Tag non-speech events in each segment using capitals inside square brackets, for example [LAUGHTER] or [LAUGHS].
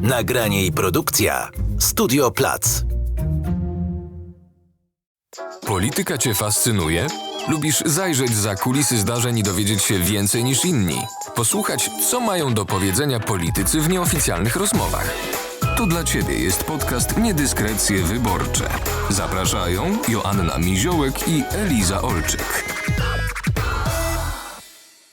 Nagranie i produkcja Studio Plac. Polityka Cię fascynuje? Lubisz zajrzeć za kulisy zdarzeń i dowiedzieć się więcej niż inni? Posłuchać, co mają do powiedzenia politycy w nieoficjalnych rozmowach? To dla Ciebie jest podcast Niedyskrecje Wyborcze. Zapraszają Joanna Miziołek i Eliza Olczyk.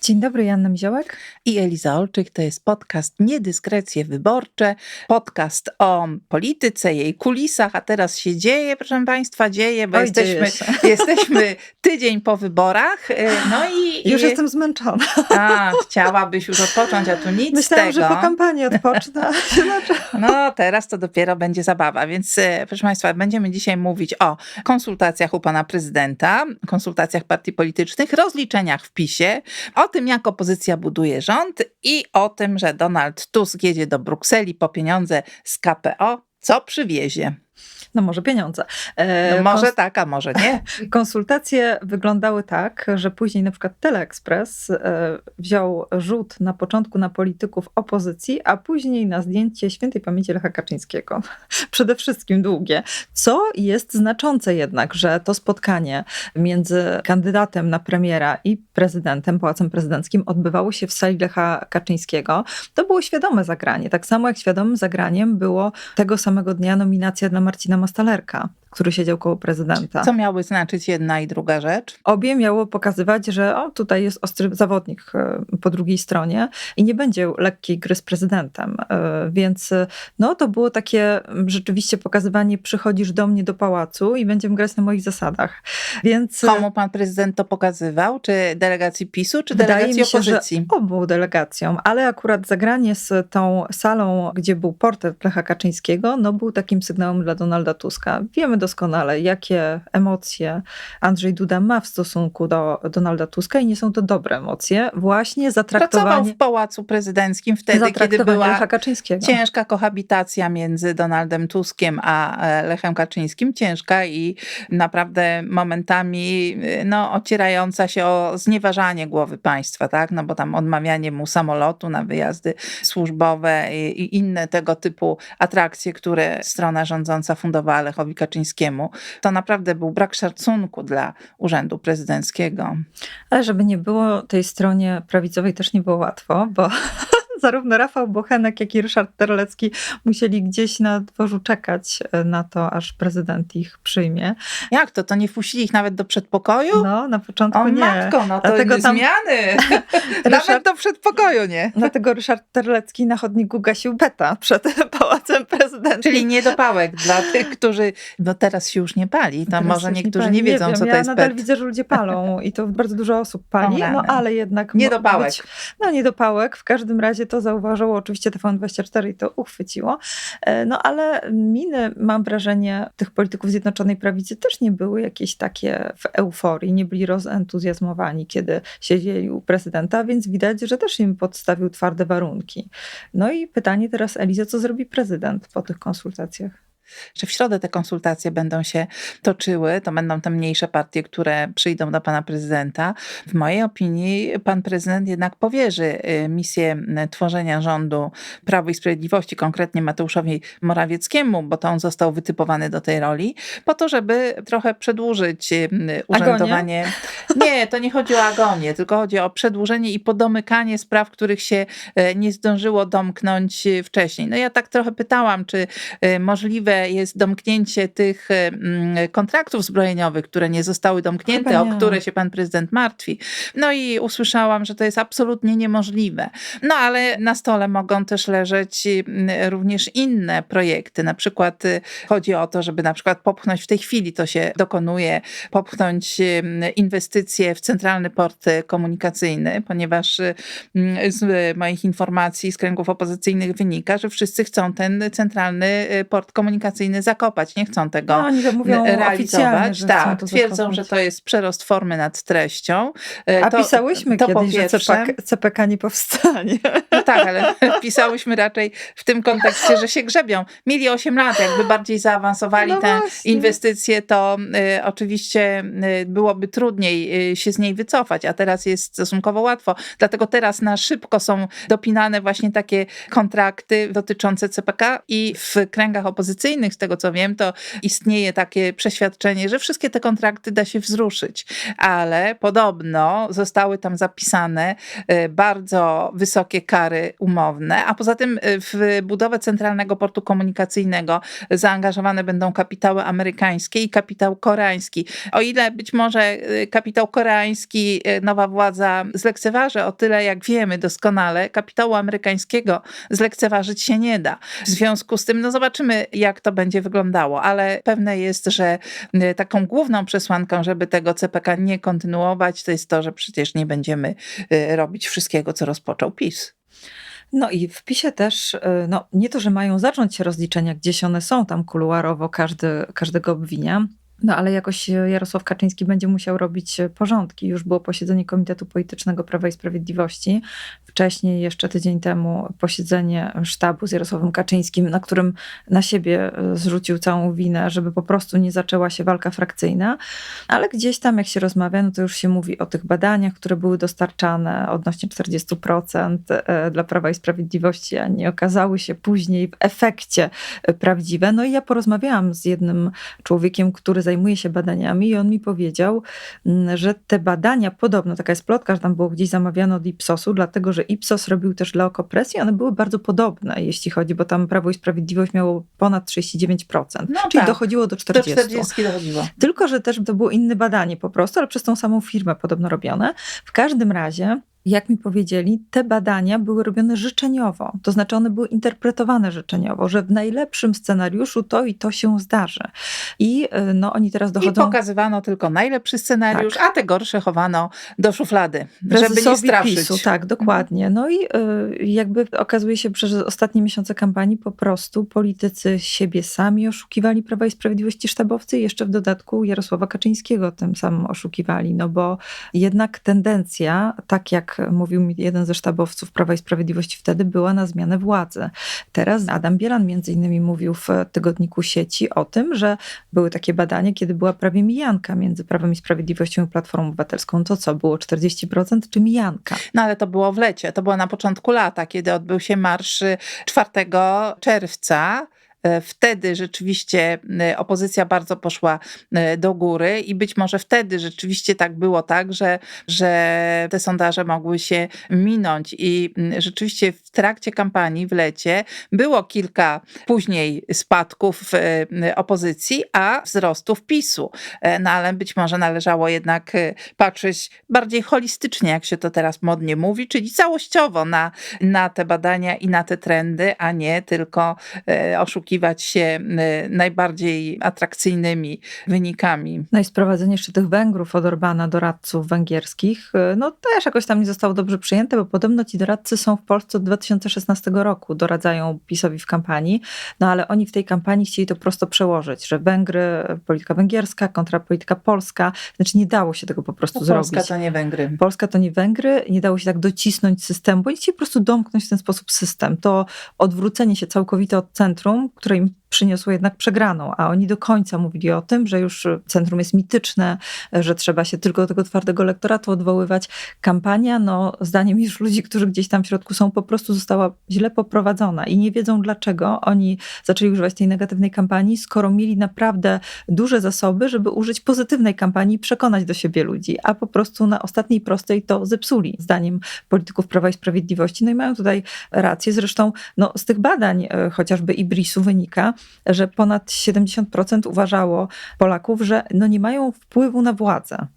Dzień dobry, Janna Miziołek. i Eliza Olczyk. To jest podcast Niedyskrecje Wyborcze, podcast o polityce, jej kulisach, a teraz się dzieje, proszę Państwa, dzieje, bo Oj, jesteśmy, [LAUGHS] jesteśmy tydzień po wyborach. y, No i, Już i jestem zmęczona. a, chciałabyś już odpocząć, a tu nic Myślałam, z tego. że po kampanii odpocznę. No, teraz to dopiero będzie zabawa. Więc, e, proszę Państwa, będziemy dzisiaj mówić o konsultacjach u pana prezydenta, konsultacjach partii politycznych, rozliczeniach w PiSie, o tym, jak opozycja buduje rząd i o tym, że Donald Tusk jedzie do Brukseli po pieniądze z KPO. Co przywiezie? [LAUGHS] No może pieniądze. E, No może tak, a może nie. [LAUGHS] Konsultacje wyglądały tak, że później na przykład Teleexpress e, wziął rzut na początku na polityków opozycji, a później na zdjęcie świętej pamięci Lecha Kaczyńskiego. [LAUGHS] Przede wszystkim długie. Co jest znaczące jednak, że to spotkanie między kandydatem na premiera i prezydentem, pałacem prezydenckim odbywało się w sali Lecha Kaczyńskiego. To było świadome zagranie. Tak samo jak świadomym zagraniem było tego samego dnia nominacja dla Marcina Mastalerka, który siedział koło prezydenta. Co miały znaczyć jedna i druga rzecz? Obie miało pokazywać, że o, tutaj jest ostry zawodnik e, po drugiej stronie i nie będzie lekkiej gry z prezydentem. E, Więc e, no, to było takie rzeczywiście pokazywanie, przychodzisz do mnie do pałacu i będziemy grać na moich zasadach. Więc Komu pan prezydent to pokazywał? Czy delegacji PiSu, czy delegacji się, opozycji? obu delegacjom, ale akurat zagranie z tą salą, gdzie był portret Lecha Kaczyńskiego, no był takim sygnałem dla Donalda Tuska. Wiemy doskonale, jakie emocje Andrzej Duda ma w stosunku do Donalda Tuska i nie są to dobre emocje. Właśnie Pracował zatraktowanie, w Pałacu Prezydenckim wtedy, kiedy była. Ciężka kohabitacja między Donaldem Tuskiem a e, Lechem Kaczyńskim, ciężka i naprawdę momentami y, no, ocierająca się o znieważanie głowy państwa, tak? No bo tam odmawianie mu samolotu na wyjazdy służbowe i, i inne tego typu atrakcje, które strona rządząca fundowała Lechowi Kaczyńskiemu, to naprawdę był brak szacunku dla urzędu prezydenckiego. Ale żeby nie było, tej stronie prawicowej też nie było łatwo, bo [LAUGHS] zarówno Rafał Bochenek, jak i Ryszard Terlecki musieli gdzieś na dworzu czekać e, na to, aż prezydent ich przyjmie. Jak to? To nie wpuścili ich nawet do przedpokoju? No, na początku O nie. matko, no to Dlatego tam- zmiany. [LAUGHS] Nawet Ryszard- do przedpokoju, nie? Dlatego Ryszard Terlecki na chodniku gasił beta przed [LAUGHS] pałacem prezydenckim. Czyli niedopałek dla tych, którzy no teraz się już nie pali. To Teraz może niektórzy pali. nie wiedzą, wiem, co ja to jest nadal PET. widzę, że ludzie palą i to bardzo dużo osób pali, no ale jednak... mo- Niedopałek. Być, no niedopałek, w każdym razie to zauważyło oczywiście TVN24 i to uchwyciło, E, no ale miny, mam wrażenie, tych polityków Zjednoczonej Prawicy też nie były jakieś takie w euforii, nie byli rozentuzjazmowani, kiedy siedzieli u prezydenta, więc widać, że też im podstawił twarde warunki. No i pytanie teraz, Eliza, co zrobi prezydent po tych konsultacjach? Że w środę te konsultacje będą się toczyły. To będą te mniejsze partie, które przyjdą do pana prezydenta. W mojej opinii pan prezydent jednak powierzy y, misję y, tworzenia rządu Prawo i Sprawiedliwości, konkretnie Mateuszowi Morawieckiemu, bo to on został wytypowany do tej roli, po to, żeby trochę przedłużyć y, urzędowanie. Nie, to nie chodzi o agonię, tylko chodzi o przedłużenie i podomykanie spraw, których się nie zdążyło domknąć wcześniej. No ja tak trochę pytałam, czy y, możliwe jest domknięcie tych mm, kontraktów zbrojeniowych, które nie zostały domknięte, o które się pan prezydent martwi. No i usłyszałam, że to jest absolutnie niemożliwe. No ale na stole mogą też leżeć również inne projekty. Na przykład y, chodzi o to, żeby na przykład popchnąć w tej chwili, to się dokonuje, popchnąć inwestycje w centralny port y, komunikacyjny, ponieważ y, z moich informacji z kręgów opozycyjnych wynika, że wszyscy chcą ten centralny port komunikacyjny komunikacyjny zakopać. Nie chcą tego No, oni to mówią oficjalnie, realizować. że tak, twierdzą, zakopać. że to jest przerost formy nad treścią. E, A to, pisałyśmy to kiedyś, że CPK nie powstanie. No tak, ale [LAUGHS] pisałyśmy raczej w tym kontekście, że się grzebią. Mieli 8 lat, jakby bardziej zaawansowali No te właśnie. inwestycje, to y, oczywiście y, byłoby trudniej y, się z niej wycofać, a teraz jest stosunkowo łatwo. Dlatego teraz na szybko są dopinane właśnie takie kontrakty dotyczące CPK i w kręgach opozycyjnych, z tego co wiem, to istnieje takie przeświadczenie, że wszystkie te kontrakty da się wzruszyć, ale podobno zostały tam zapisane y, bardzo wysokie kary umowne, a poza tym y, w budowę centralnego portu komunikacyjnego zaangażowane będą kapitały amerykańskie i kapitał koreański. O ile być może y, kapitał koreański nowa władza zlekceważy, o tyle jak wiemy doskonale, kapitału amerykańskiego zlekceważyć się nie da. W związku z tym, no zobaczymy jak to będzie wyglądało, ale pewne jest, że y, taką główną przesłanką, żeby tego CPK nie kontynuować, to jest to, że przecież nie będziemy y, robić wszystkiego, co rozpoczął PiS. No i w PiSie też, y, no nie to, że mają zacząć się rozliczenia, gdzieś one są tam kuluarowo, każdy, każdego obwinia, no ale jakoś Jarosław Kaczyński będzie musiał robić porządki. Już było posiedzenie Komitetu Politycznego Prawa i Sprawiedliwości. Wcześniej, jeszcze tydzień temu, posiedzenie sztabu z Jarosławem Kaczyńskim, na którym na siebie y, zrzucił całą winę, żeby po prostu nie zaczęła się walka frakcyjna. Ale gdzieś tam, jak się rozmawia, no to już się mówi o tych badaniach, które były dostarczane odnośnie 40% e, dla Prawa i Sprawiedliwości, a nie okazały się później w efekcie e, prawdziwe. No i ja porozmawiałam z jednym człowiekiem, który zajmuje się badaniami i on mi powiedział, mm, że te badania, podobno, taka jest plotka, że tam było gdzieś zamawiane od Ipsosu, dlatego że Ipsos robił też dla okopresji, one były bardzo podobne, jeśli chodzi, bo tam Prawo i Sprawiedliwość miało ponad 39%, No czyli tak. dochodziło do Do 40%. 40 dochodziło. Tylko, że też to było inne badanie po prostu, ale przez tą samą firmę podobno robione. W każdym razie, jak mi powiedzieli, te badania były robione życzeniowo. To znaczy one były interpretowane życzeniowo, że w najlepszym scenariuszu to i to się zdarzy. I y, no, oni teraz I dochodzą... pokazywano tylko najlepszy scenariusz, a te gorsze chowano do szuflady, żeby nie straszyć. PiSu, tak, dokładnie. No i y, jakby okazuje się, że przez ostatnie miesiące kampanii po prostu politycy siebie sami oszukiwali Prawa i Sprawiedliwości sztabowcy i jeszcze w dodatku Jarosława Kaczyńskiego tym samym oszukiwali, no bo jednak tendencja, tak jak mówił mi jeden ze sztabowców Prawa i Sprawiedliwości wtedy, była na zmianę władzy. Teraz Adam Bielan między innymi mówił w tygodniku sieci o tym, że były takie badania, kiedy była prawie mijanka między Prawem i Sprawiedliwością i Platformą Obywatelską. To co, było 40% czy mijanka? No ale to było w lecie, to było na początku lata, kiedy odbył się marsz y, 4 czerwca. E, Wtedy rzeczywiście e, opozycja bardzo poszła e, do góry i być może wtedy rzeczywiście tak było tak, że, że te sondaże mogły się minąć i rzeczywiście w trakcie kampanii w lecie było kilka później spadków opozycji, a wzrostów PiSu. No ale być może należało jednak patrzeć bardziej holistycznie, jak się to teraz modnie mówi, czyli całościowo na, na te badania i na te trendy, a nie tylko e, się e, najbardziej atrakcyjnymi wynikami. No i sprowadzenie jeszcze tych Węgrów od Orbana, doradców węgierskich, y, no też jakoś tam nie zostało dobrze przyjęte, bo podobno ci doradcy są w Polsce od 2016 roku, doradzają PiSowi w kampanii, no ale oni w tej kampanii chcieli to prosto przełożyć, że Węgry, polityka węgierska kontra polityka polska, znaczy nie dało się tego po prostu No, zrobić. Polska to nie Węgry. Polska to nie Węgry, nie dało się tak docisnąć systemu, bo oni chcieli po prostu domknąć w ten sposób system. To odwrócenie się całkowite od centrum, które im przyniosło jednak przegraną, a oni do końca mówili o tym, że już centrum jest mityczne, że trzeba się tylko do tego twardego elektoratu odwoływać. Kampania, no zdaniem już ludzi, którzy gdzieś tam w środku są, po prostu została źle poprowadzona i nie wiedzą dlaczego oni zaczęli używać tej negatywnej kampanii, skoro mieli naprawdę duże zasoby, żeby użyć pozytywnej kampanii i przekonać do siebie ludzi, a po prostu na ostatniej prostej to zepsuli, zdaniem polityków Prawa i Sprawiedliwości. No i mają tutaj rację. Zresztą no, z tych badań e, chociażby Ibrisu wynika, że ponad 70% uważało Polaków, że no nie mają wpływu na władzę.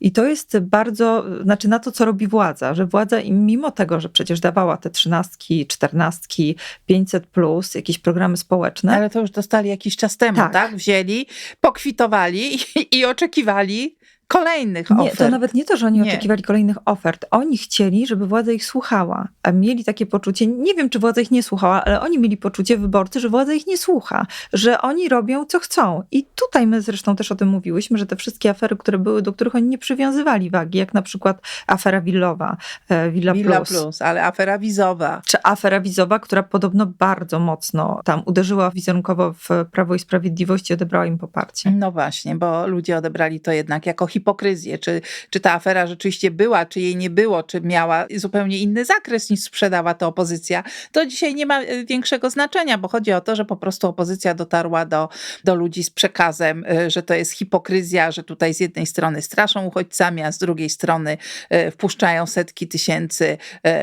I to jest bardzo, znaczy na to, co robi władza, że władza im mimo tego, że przecież dawała te trzynastki, czternastki, 500 plus, jakieś programy społeczne, Ale to już dostali jakiś czas temu, Tak. tak? Wzięli, pokwitowali i, i oczekiwali kolejnych Nie, ofert. to nawet nie to, że oni Nie. oczekiwali kolejnych ofert. Oni chcieli, żeby władza ich słuchała. A mieli takie poczucie, nie wiem, czy władza ich nie słuchała, ale oni mieli poczucie, wyborcy, że władza ich nie słucha, że oni robią, co chcą. I tutaj my zresztą też o tym mówiłyśmy, że te wszystkie afery, które były, do których oni nie przywiązywali wagi, jak na przykład afera willowa, e, Villa, Villa Plus. Plus, ale afera wizowa. Czy afera wizowa, która podobno bardzo mocno tam uderzyła wizerunkowo w Prawo i Sprawiedliwość i odebrała im poparcie. No właśnie, bo ludzie odebrali to jednak jako hipokryzję. Czy, czy ta afera rzeczywiście była, czy jej nie było, czy miała zupełnie inny zakres niż sprzedała to opozycja, to dzisiaj nie ma e, większego znaczenia, bo chodzi o to, że po prostu opozycja dotarła do, do ludzi z przekazem, e, że to jest hipokryzja, że tutaj z jednej strony straszą uchodźcami, a z drugiej strony e, wpuszczają setki tysięcy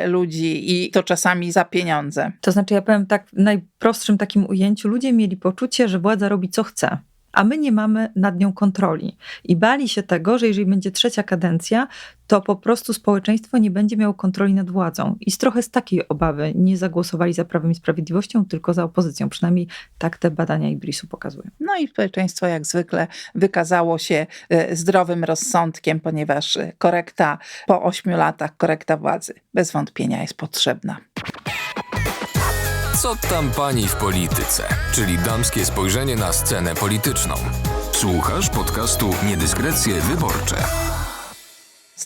ludzi i to czasami za pieniądze. To znaczy, ja powiem tak, w najprostszym takim ujęciu, ludzie mieli poczucie, że władza robi co chce. A my nie mamy nad nią kontroli. I bali się tego, że jeżeli będzie trzecia kadencja, to po prostu społeczeństwo nie będzie miało kontroli nad władzą. I z trochę z takiej obawy nie zagłosowali za Prawem i Sprawiedliwością, tylko za opozycją. Przynajmniej tak te badania Ibrisu pokazują. No i społeczeństwo jak zwykle wykazało się e, zdrowym rozsądkiem, ponieważ korekta po ośmiu latach, korekta władzy bez wątpienia jest potrzebna. Co tam pani w polityce? Czyli damskie spojrzenie na scenę polityczną. Słuchasz podcastu Niedyskrecje Wyborcze.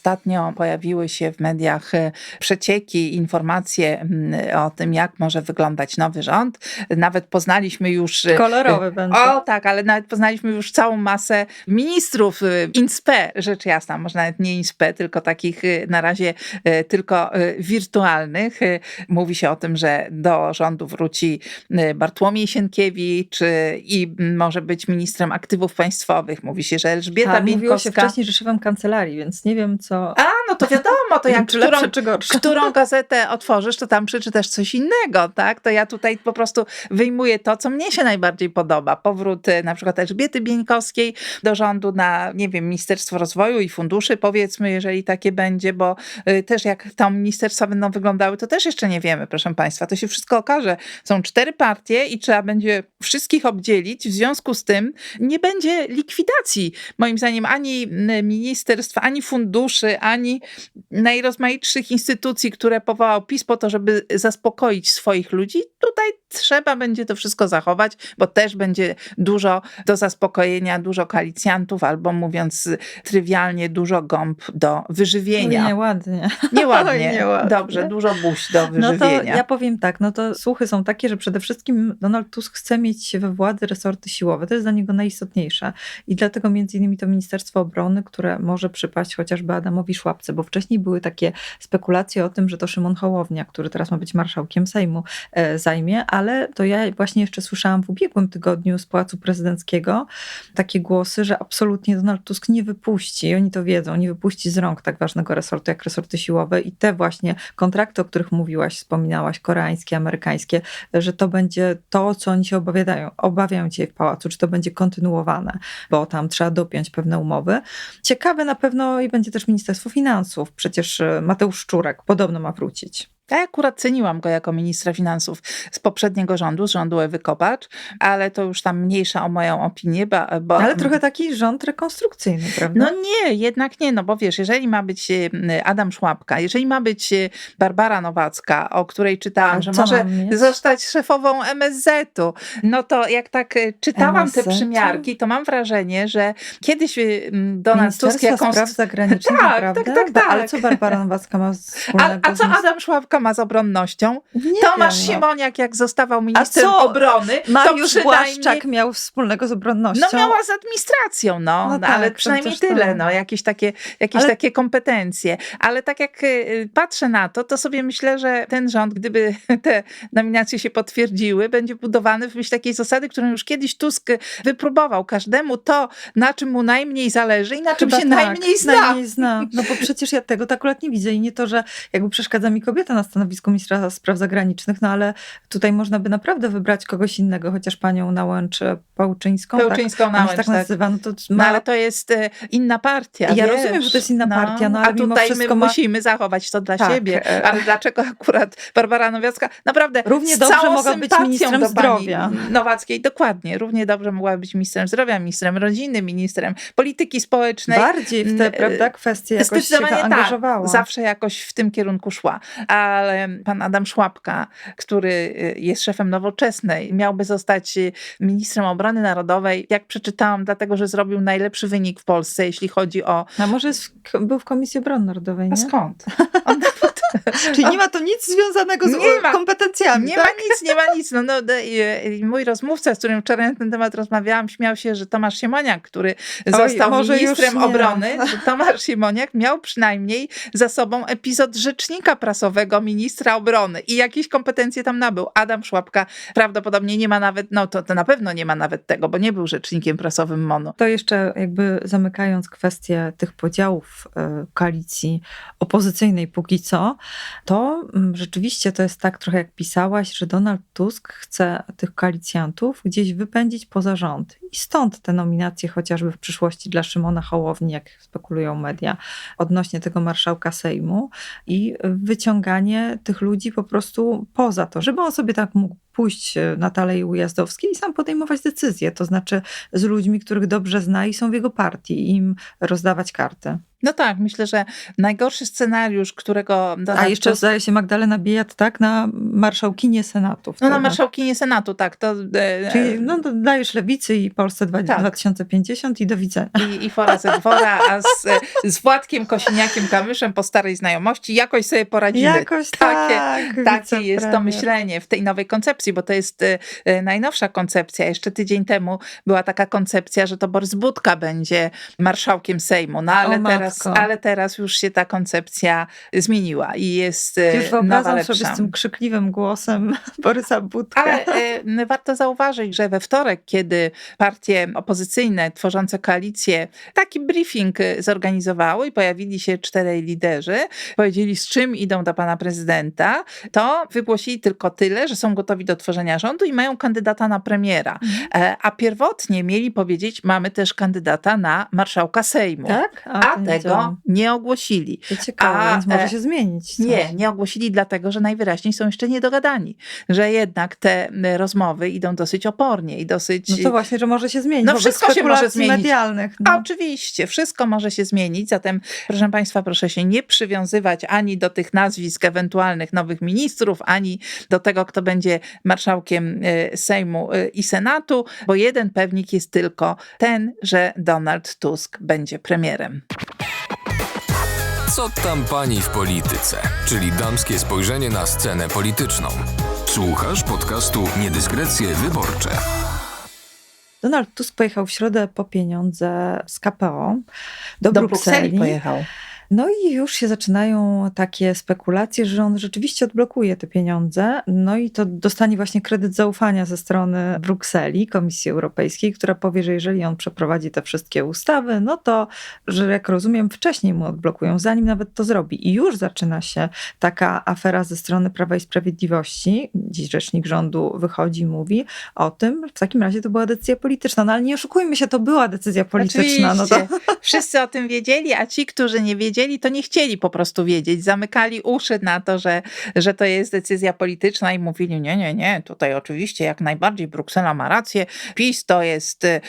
Ostatnio pojawiły się w mediach e, przecieki, informacje mm, o tym, jak może wyglądać nowy rząd. Nawet poznaliśmy już. e, Kolorowy będzie. O tak, ale nawet poznaliśmy już całą masę ministrów y, INSPE, rzecz jasna, może nawet nie INSPE, tylko takich na razie tylko wirtualnych. Mówi się o tym, że do rządu wróci Bartłomiej Sienkiewicz i może być ministrem aktywów państwowych. Mówi się, że Elżbieta A, mówiło się wcześniej, że szefem kancelarii, więc nie wiem co... A, no to wiadomo, to jak [LAUGHS] którą, lepsze, czy gorsze. którą gazetę otworzysz, to tam przeczytasz coś innego, tak? To ja tutaj po prostu wyjmuję to, co mnie się najbardziej podoba. Powrót e, na przykład Elżbiety Bieńkowskiej do rządu na, nie wiem, Ministerstwo Rozwoju i Funduszy, powiedzmy, jeżeli takie będzie, bo y, też jak tam ministerstwa będą wyglądały, to też jeszcze nie wiemy, proszę Państwa. To się wszystko okaże. Są cztery partie i trzeba będzie wszystkich obdzielić. W związku z tym nie będzie likwidacji, moim zdaniem, ani mm, ministerstw, ani funduszy, ani najrozmaitszych instytucji, które powołał PiS po to, żeby zaspokoić swoich ludzi. Tutaj trzeba będzie to wszystko zachować, bo też będzie dużo do zaspokojenia, dużo koalicjantów, albo mówiąc trywialnie, dużo gąb do wyżywienia. Nieładnie. [LAUGHS] Nieładnie. Nieładnie. Dobrze, dużo buź do No to wyżywienia. ja powiem tak, no to słuchy są takie, że przede wszystkim Donald Tusk chce mieć we władzy resorty siłowe. To jest dla niego najistotniejsze. I dlatego między innymi to Ministerstwo Obrony, które może przypaść chociażby Adamowi Szłapce, bo wcześniej były takie spekulacje o tym, że to Szymon Hołownia, który teraz ma być marszałkiem Sejmu, e, zajmie, ale to ja właśnie jeszcze słyszałam w ubiegłym tygodniu z Pałacu Prezydenckiego takie głosy, że absolutnie Donald Tusk nie wypuści, oni to wiedzą, nie wypuści z rąk tak ważnego resortu jak resorty siłowe i te właśnie kontrakty, o których mówiłaś, wspominałaś, koreańskie, amerykańskie, że to będzie to, co oni się obawiają, obawiają dzisiaj w pałacu, czy to będzie kontynuowane, bo tam trzeba dopiąć pewne umowy. Ciekawe na pewno i będzie też Ministerstwo Finansów. Przecież Mateusz Szczurek podobno ma wrócić. Ja akurat ceniłam go jako ministra finansów z poprzedniego rządu, z rządu Ewy Kopacz, ale to już tam mniejsza o moją opinię, bo... Ale trochę taki rząd rekonstrukcyjny, prawda? No nie, jednak nie, no bo wiesz, jeżeli ma być e, Adam Szłapka, jeżeli ma być e, Barbara Nowacka, o której czytałam, A że co może zostać szefową MSZ-u, no to jak tak e, czytałam te MSZ-u? przymiarki, to mam wrażenie, że kiedyś Donald Tusk jakąś... Spraw Zagranicznych, Tak, tak, tak, tak. Ale co Barbara Nowacka ma A, wspólnego a co z Adam Szłapka ma z obronnością? Nie Tomasz wiem, no. Siemoniak, jak zostawał ministrem co obrony, to Mariusz przynajmniej... Błaszczak miał wspólnego z obronnością. No miała z administracją, no, No no tak, ale to przynajmniej też to- tyle, no, jakieś takie, jakieś Ale- takie kompetencje. Ale tak jak y, patrzę na to, to sobie myślę, że ten rząd, gdyby [LAUGHS] te nominacje się potwierdziły, będzie budowany w myśl takiej zasady, którą już kiedyś Tusk wypróbował. Każdemu to, na czym mu najmniej zależy i na czym Chyba się tak, najmniej zna. Najmniej zna. No bo przecież ja tego tak akurat nie widzę i nie to, że jakby przeszkadza mi kobieta na na stanowisku ministra spraw zagranicznych, no ale tutaj można by naprawdę wybrać kogoś innego, chociaż panią Nałęcz Pałczyńską. Pełczyńską tak? Ona się Nałęcz, tak tak. nazywa. No, to No ma, ale to jest e, inna partia. Ja wiesz? rozumiem, że to jest inna partia, no, ale a tutaj my ma- musimy zachować to dla Tak, siebie. e. Ale dlaczego akurat Barbara Nowiacka? Naprawdę Równie dobrze mogła być ministrem do zdrowia. Nowackiej, dokładnie. Równie dobrze mogła być ministrem zdrowia, ministrem rodziny, ministrem polityki społecznej. bardziej w te, N- prawda, kwestie jakoś się Zdecydowanie tak, angażowała. zawsze jakoś w tym kierunku szła. Ale pan Adam Szłapka, który y, jest szefem Nowoczesnej, miałby zostać y, ministrem obrony narodowej, jak przeczytałam, dlatego, że zrobił najlepszy wynik w Polsce, jeśli chodzi o... A może w- był w Komisji Obrony Narodowej, A nie? skąd? [LAUGHS] On Czyli nie ma to nic związanego z Nie ma. kompetencjami, Nie tak? ma nic, nie ma nic. No, no, i- i mój rozmówca, z którym wczoraj na ten temat rozmawiałam, śmiał się, że Tomasz Siemoniak, który został ministrem obrony, Tomasz Siemoniak miał przynajmniej za sobą epizod rzecznika prasowego ministra obrony i jakieś kompetencje tam nabył. Adam Szłapka prawdopodobnie nie ma nawet, no to, to na pewno nie ma nawet tego, bo nie był rzecznikiem prasowym MONU. To jeszcze jakby zamykając kwestię tych podziałów e, koalicji opozycyjnej póki co, to mm, rzeczywiście to jest tak trochę jak pisałaś, że Donald Tusk chce tych koalicjantów gdzieś wypędzić poza rząd. I stąd te nominacje chociażby w przyszłości dla Szymona Hołowni, jak spekulują media, odnośnie tego marszałka Sejmu i wyciąganie tych ludzi po prostu poza to, żeby on sobie tak mógł pójść e, na Talej Ujazdowskiej i sam podejmować decyzje, to znaczy z ludźmi, których dobrze zna i są w jego partii i im rozdawać karty. No tak, myślę, że najgorszy scenariusz, którego A jeszcze Tusk- zdaje się Magdalena Biejat, tak, na marszałkinię Senatu. No na wtedy. marszałkinię Senatu, tak. To, e, Czyli no, to dajesz lewicy i Polsce Tak. 2050 i do widzenia. i, i fora ze dwora, a z, z Władkiem Kosiniakiem Kamyszem po starej znajomości jakoś sobie poradzimy. Jakoś Takie- tak. Takie jest to myślenie w tej nowej koncepcji, bo to jest e, e, najnowsza koncepcja. Jeszcze tydzień temu była taka koncepcja, że to Borys Budka będzie marszałkiem Sejmu. No ale, O, teraz, matko. ale teraz już się ta koncepcja zmieniła i jest e, Już nowa, wyobrażam lepsza. sobie z tym krzykliwym głosem [LAUGHS] Borysa Budkę. Ale [LAUGHS] e, warto zauważyć, że we wtorek, kiedy partie opozycyjne tworzące koalicję taki briefing zorganizowały i pojawili się czterej liderzy, powiedzieli z czym idą do pana prezydenta, to wygłosili tylko tyle, że są gotowi do tworzenia rządu i mają kandydata na premiera. E, A pierwotnie mieli powiedzieć, mamy też kandydata na marszałka Sejmu. tak? A nie tego wiedziałam. nie ogłosili. To ciekawe, a, więc może e, się zmienić. coś. Nie, nie ogłosili dlatego, że najwyraźniej są jeszcze niedogadani. Że jednak te rozmowy idą dosyć opornie i dosyć... No to właśnie, że może się zmienić. No wszystko się może zmienić. medialnych. A No. Oczywiście, wszystko może się zmienić, zatem proszę Państwa, proszę się nie przywiązywać ani do tych nazwisk ewentualnych nowych ministrów, ani do tego, kto będzie marszałkiem e, Sejmu e, i Senatu, bo jeden pewnik jest tylko ten, że Donald Tusk będzie premierem. Co tam pani w polityce? Czyli damskie spojrzenie na scenę polityczną. Słuchasz podcastu Niedyskrecje Wyborcze. Donald Tusk pojechał w środę po pieniądze z KPO do, Do Brukseli. Brukseli pojechał. No i już się zaczynają takie spekulacje, że on rzeczywiście odblokuje te pieniądze. No i to dostanie właśnie kredyt zaufania ze strony Brukseli, Komisji Europejskiej, która powie, że jeżeli on przeprowadzi te wszystkie ustawy, no to, że jak rozumiem, wcześniej mu odblokują, zanim nawet to zrobi. I już zaczyna się taka afera ze strony Prawa i Sprawiedliwości. Dziś rzecznik rządu wychodzi i mówi o tym, w takim razie to była decyzja polityczna. No ale nie oszukujmy się, to była decyzja polityczna. No to... Wszyscy o tym wiedzieli, a ci, którzy nie wiedzieli, to nie chcieli po prostu wiedzieć. Zamykali uszy na to, że, że to jest decyzja polityczna i mówili, nie, nie, nie, tutaj oczywiście jak najbardziej Bruksela ma rację, PiS to jest e,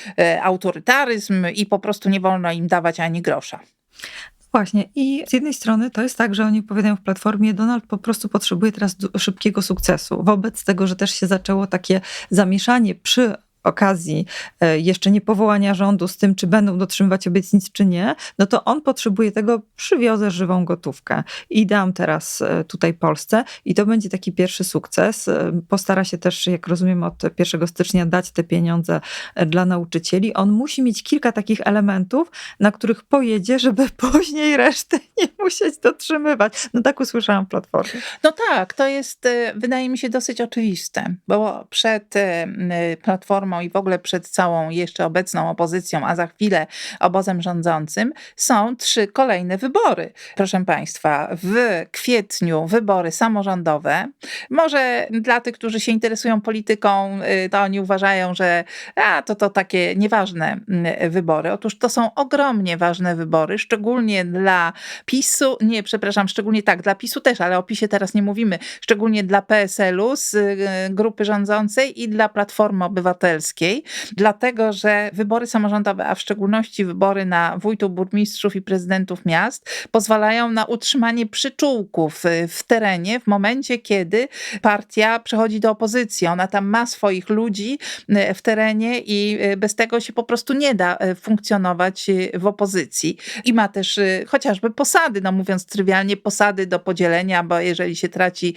autorytaryzm i po prostu nie wolno im dawać ani grosza. Właśnie. I z jednej strony to jest tak, że oni powiadają w platformie, Donald po prostu potrzebuje teraz szybkiego sukcesu. Wobec tego, że też się zaczęło takie zamieszanie przy okazji e, jeszcze nie powołania rządu z tym, czy będą dotrzymywać obietnic, czy nie, no to on potrzebuje tego, przywiozę żywą gotówkę i dam teraz e, tutaj Polsce i to będzie taki pierwszy sukces. E, Postara się też, jak rozumiem, od 1 stycznia dać te pieniądze dla nauczycieli. On musi mieć kilka takich elementów, na których pojedzie, żeby [LAUGHS] później reszty nie musieć dotrzymywać. No tak usłyszałam w platformie. No tak, to jest, wydaje mi się, dosyć oczywiste, bo przed Platformą Platformą i w ogóle przed całą jeszcze obecną opozycją, a za chwilę obozem rządzącym, są trzy kolejne wybory. Proszę Państwa, w kwietniu wybory samorządowe. Może dla tych, którzy się interesują polityką, y, to oni uważają, że a, to to takie nieważne mm, wybory. Otóż to są ogromnie ważne wybory, szczególnie dla PiSu, nie, przepraszam, szczególnie tak, dla PiSu też, ale o PiSie teraz nie mówimy, szczególnie dla PSL-u z y, grupy rządzącej i dla Platformy Obywatelskiej, dlatego że wybory samorządowe, a w szczególności wybory na wójtów, burmistrzów i prezydentów miast pozwalają na utrzymanie przyczółków y, w terenie w momencie, kiedy partia przechodzi do opozycji. Ona tam ma swoich ludzi y, w terenie i y, bez tego się po prostu nie da funkcjonować w opozycji. I ma też chociażby posady, no mówiąc trywialnie, posady do podzielenia, bo jeżeli się traci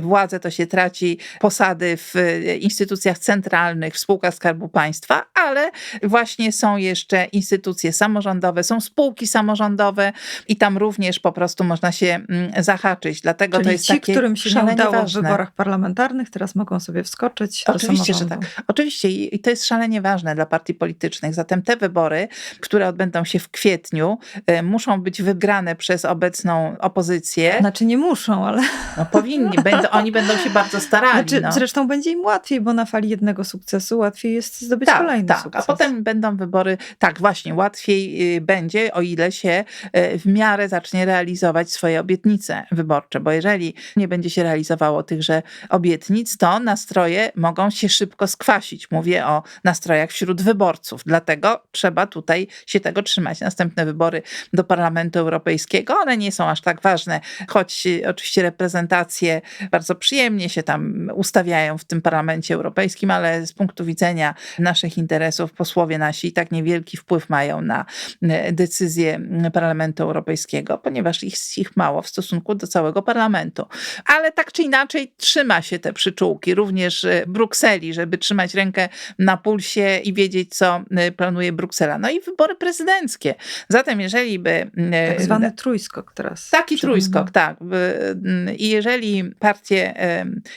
władzę, to się traci posady w instytucjach centralnych, w spółkach Skarbu Państwa, ale właśnie są jeszcze instytucje samorządowe, są spółki samorządowe i tam również po prostu można się mm, zahaczyć. Dlatego Czyli to jest ci, takie którym się nie udało ważne. w wyborach parlamentarnych, teraz mogą sobie wskoczyć Oczywiście, że tak. Oczywiście i to jest szalenie ważne dla partii politycznych. Zatem te wybory, które odbędą się w kwietniu, y, muszą być wygrane przez obecną opozycję. Znaczy nie muszą, ale No powinni, będą, oni będą się bardzo starali. znaczy, no. zresztą będzie im łatwiej, bo na fali jednego sukcesu łatwiej jest zdobyć Tak, kolejny tak, sukces. a potem będą wybory, tak właśnie, łatwiej y, będzie, o ile się y, w miarę zacznie realizować swoje obietnice wyborcze, bo jeżeli nie będzie się realizowało tychże obietnic, to nastroje mogą się szybko skwasić. Mówię o nastrojach wśród wyborców, dlatego trzeba tutaj się tego trzymać. Następne wybory do Parlamentu Europejskiego, one nie są aż tak ważne, choć y, oczywiście reprezentacje bardzo przyjemnie się tam ustawiają w tym Parlamencie Europejskim, ale z punktu widzenia naszych interesów posłowie nasi i tak niewielki wpływ mają na e, decyzje m, Parlamentu Europejskiego, ponieważ ich, ich mało w stosunku do całego parlamentu. Ale tak czy inaczej trzyma się te przyczółki, również e, Brukseli, żeby trzymać rękę na pulsie i wiedzieć, co e, planuje Bruksela. No i wybory prezydenckie. Zatem jeżeli by... Tak zwany trójskok teraz. Taki trójskok, tak. W- I jeżeli partie,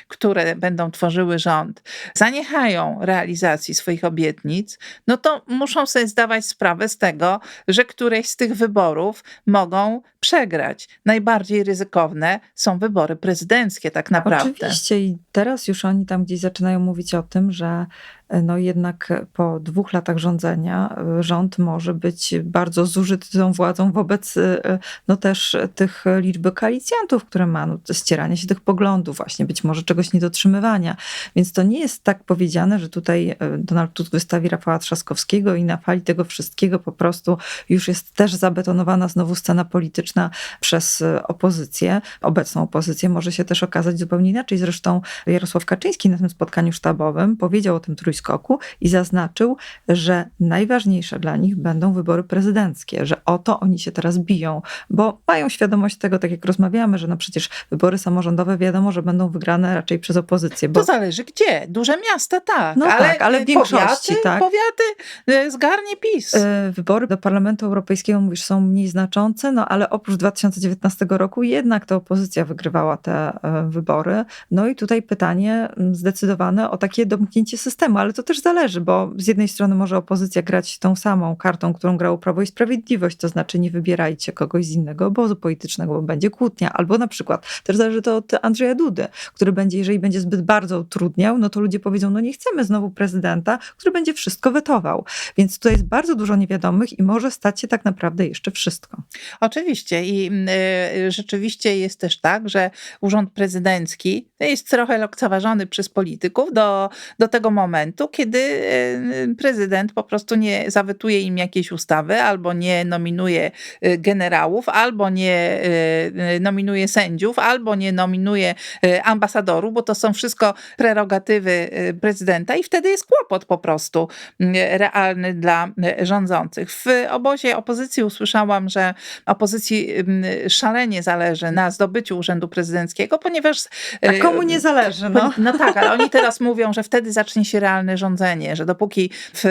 które będą tworzyły rząd, zaniechają realizacji swoich obietnic, no to muszą sobie zdawać sprawę z tego, że któreś z tych wyborów mogą przegrać. Najbardziej ryzykowne są wybory prezydenckie, tak naprawdę. Oczywiście i teraz już oni tam gdzieś zaczynają mówić o tym, że no jednak po dwóch latach rządzenia e, rząd może być bardzo zużyty tą władzą wobec e, no też tych liczby koalicjantów, które ma, no, to ścierania się tych poglądów właśnie, być może czegoś niedotrzymywania. Więc to nie jest tak powiedziane, że tutaj Donald Tusk wystawi Rafała Trzaskowskiego i na fali tego wszystkiego po prostu już jest też zabetonowana znowu scena polityczna przez opozycję. Obecną opozycję może się też okazać zupełnie inaczej. Zresztą Jarosław Kaczyński na tym spotkaniu sztabowym powiedział o tym trójskoku i zaznaczył, że najważniejsze dla nich będą wybory prezydenckie, że o to oni się teraz biją, bo mają świadomość tego, tak jak rozmawiamy, że no przecież wybory samorządowe wiadomo, że będą wygrane raczej przez opozycję, bo To zależy gdzie. Duże miasta tak, No ale, tak, ale w większości, powiaty, tak. powiaty e, zgarnie PiS. E, Wybory do Parlamentu Europejskiego, mówisz, są mniej znaczące, no ale oprócz 2019 roku jednak to opozycja wygrywała te e, wybory. No i tutaj pytanie zdecydowane o takie domknięcie systemu, ale to też zależy, bo z jednej strony może opozycja grać tą samą kartą, którą grało Prawo i Sprawiedliwość, to znaczy nie wybierajcie kogoś z innego obozu politycznego, bo będzie kłótnia, albo na przykład też zależy to od Andrzeja Dudy, który będzie, jeżeli będzie zbyt bardzo utrudniał, no to ludzie powiedzą, no nie chcemy znowu prezydenta, który będzie wszystko wetował. Więc tutaj jest bardzo dużo niewiadomych i może stać się tak naprawdę jeszcze wszystko. Oczywiście i y, rzeczywiście jest też tak, że urząd prezydencki jest trochę lekceważony przez polityków do, do tego momentu, kiedy y, prezydent po prostu nie zawetuje im jakiejś ustawy, albo nie nominuje y, generałów, albo nie y, nominuje sędziów, albo nie nominuje ambasadorów, bo to są wszystko prerogatywy prezydenta i wtedy jest kłopot po prostu y, realny dla rządzących. W obozie opozycji usłyszałam, że opozycji ym, szalenie zależy na zdobyciu urzędu prezydenckiego, ponieważ. A komu nie zależy, no? no tak, ale oni teraz mówią, że wtedy zacznie się rządzenie, że dopóki w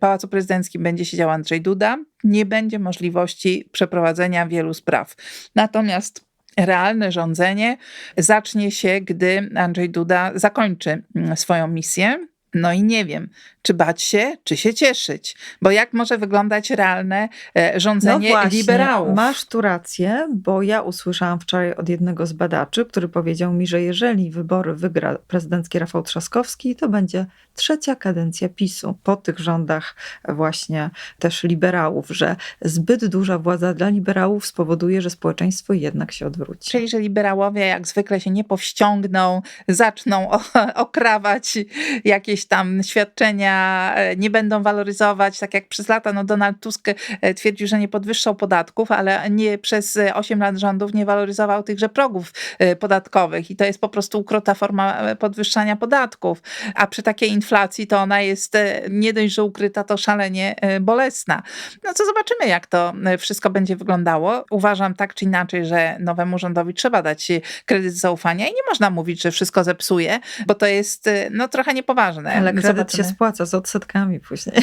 Pałacu Prezydenckim będzie siedział Andrzej Duda, nie będzie możliwości przeprowadzenia wielu spraw. Natomiast realne rządzenie zacznie się, gdy Andrzej Duda zakończy mm, swoją misję. No i nie wiem, czy bać się, czy się cieszyć, bo jak może wyglądać realne e, rządzenie liberałów? No Masz tu rację, bo ja usłyszałam wczoraj od jednego z badaczy, który powiedział mi, że jeżeli wybory wygra prezydencki Rafał Trzaskowski, to będzie trzecia kadencja PiSu po tych rządach właśnie też liberałów, że zbyt duża władza dla liberałów spowoduje, że społeczeństwo jednak się odwróci. Czyli, że liberałowie jak zwykle się nie powściągną, zaczną [LAUGHS] okrawać jakieś tam świadczenia, e, nie będą waloryzować, tak jak przez lata no Donald Tusk e, twierdził, że nie podwyższał podatków, ale nie przez e, 8 lat rządów nie waloryzował tychże progów e, podatkowych i to jest po prostu ukrota forma e, podwyższania podatków, a przy takiej inflacji to ona jest e, nie dość, że ukryta, to szalenie e, bolesna. No co zobaczymy, jak to e, wszystko będzie wyglądało. Uważam tak czy inaczej, że nowemu rządowi trzeba dać e, kredyt zaufania i nie można mówić, że wszystko zepsuje, bo to jest e, no trochę niepoważne. Ale kredyt Zobaczymy. się spłaca z odsetkami później. [LAUGHS]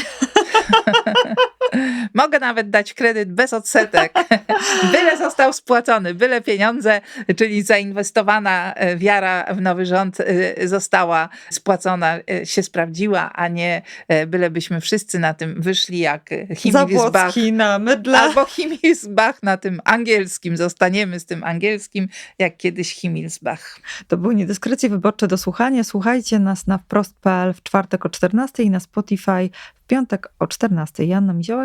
Mogę nawet dać kredyt bez odsetek. [LAUGHS] byle został spłacony, byle pieniądze, czyli zainwestowana e, wiara w nowy rząd e, została spłacona, e, się sprawdziła, a nie bylebyśmy wszyscy na tym wyszli jak. Zabłocki na mydle. Albo Himmelsbach na tym angielskim. Zostaniemy z tym angielskim, jak kiedyś Himmelsbach. To były niedyskrecje wyborcze do słuchania. Słuchajcie nas na wprost.pl w czwartek o 14 i na Spotify w piątek o 14. Janna Miziołek.